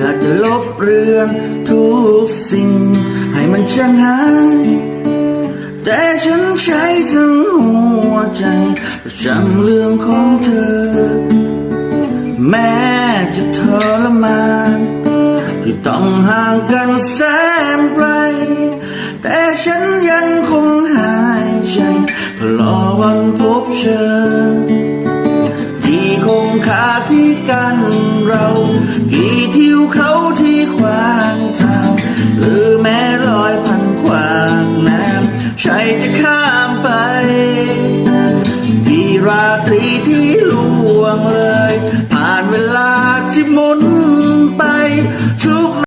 ถ้าจะลบเรื่องทุกสิ่ง ให้มันจางหาย แต่ฉันใช้ทั้งหัวใจประจำเรื่องของเธอ แม้จะทรมานที่ต้องห่างกันแสนไกล แต่ฉันยังคงหายใจเพื่อรอวันพบเจอที่คงคาที่กันเรากี่ทิวเขา ใช่จะข้ามไปที่ราตรีที่ล่วงเลย ผ่านเวลาที่มุนไปทุก